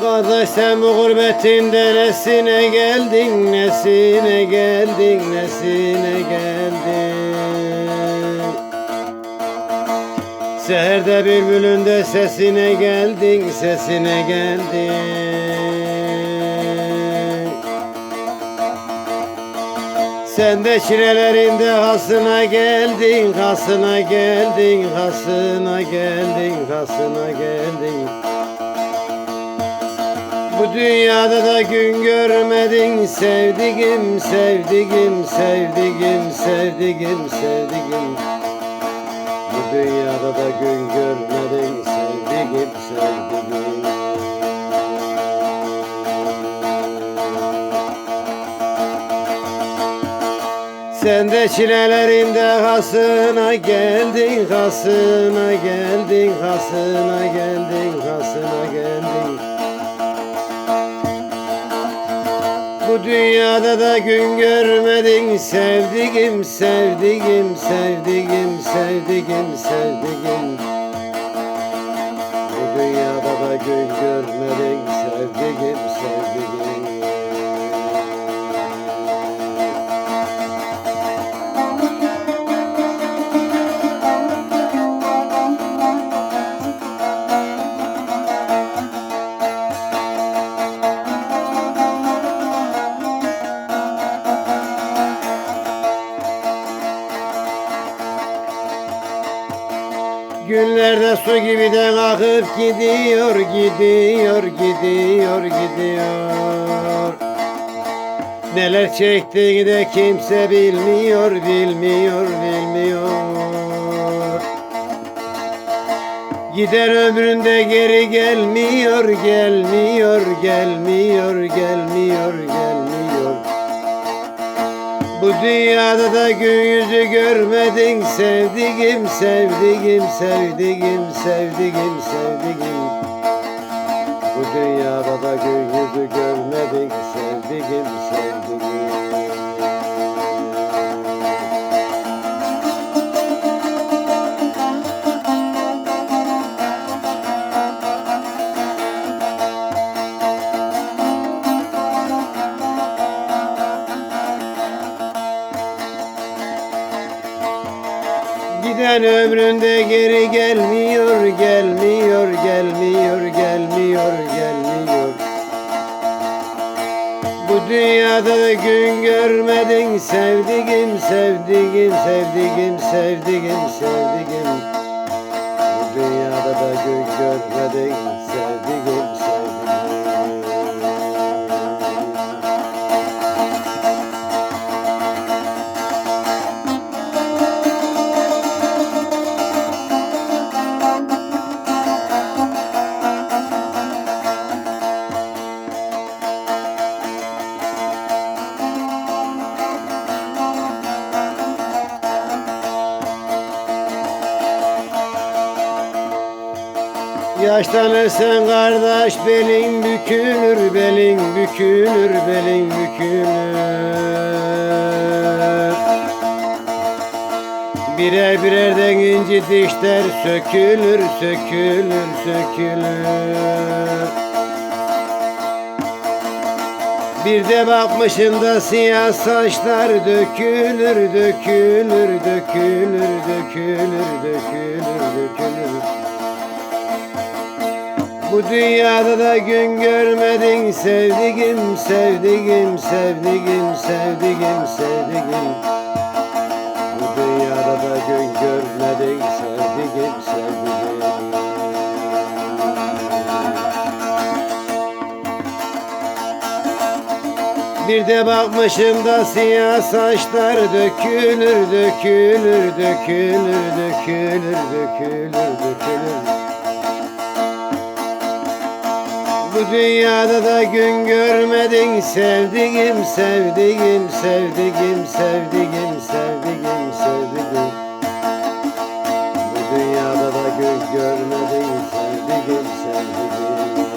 Kardeş sen bu gurbetinde nesine geldin, nesine geldin, nesine geldin? Seherde bülbülün de sesine geldin, sesine geldin? Sen de çilelerinde hasına geldin, hasına geldin, hasına geldin, hasına geldin bu dünyada da gün görmedin sevdiğim, sevdiğim, sevdiğim, sevdiğim, sevdiğim. Bu dünyada da gün görmedin sevdiğim, sevdiğim. Sen de çilelerinde hasına geldin, hasına geldin, hasına geldin, hasına geldin. Dünyada da gün görmedin sevdiğim, sevdiğim, sevdiğim, sevdiğim, sevdiğim. Bu dünyada da gün görmedin Günlerde su gibi de akıp gidiyor, gidiyor, gidiyor, gidiyor. Neler çektiğini de kimse bilmiyor, bilmiyor, bilmiyor. Giden ömründe geri gelmiyor, gelmiyor, gelmiyor, gelmiyor, gelmiyor. Bu dünyada da gün yüzü görmedin sevdiğim, sevdiğim, sevdiğim, sevdiğim, sevdiğim. Bu dünyada da gün yüzü görmedin sevdiğim, sevdiğim. Giden ömründe geri gelmiyor, gelmiyor, gelmiyor, gelmiyor, gelmiyor. Bu dünyada da gün görmedin sevdiğim, sevdiğim, sevdiğim, sevdiğim, sevdiğim. Bu dünyada da gün görmedin sevdiğim, Yaşlanırsan kardeş belin bükülür, belin bükülür, belin bükülür. Birer birerden inci dişler sökülür, sökülür, sökülür. Bir de bakmışım da siyah saçlar dökülür, dökülür, dökülür, dökülür, dökülür, dökülür. Bu dünyada da gün görmedin sevdiğim, sevdiğim, sevdiğim, sevdiğim, sevdiğim. Bu dünyada da gün görmedin sevdiğim, sevdiğim. Bir de bakmışım da siyah saçlar dökülür, dökülür, dökülür, dökülür, dökülür, dökülür. Bu dünyada da gün görmedin. Sevdiğim sevdiğim sevdiğim sevdiğim sevdiğim sevdiğim. Bu dünyada da gün görmedin. Sevdiğim sevdiğim.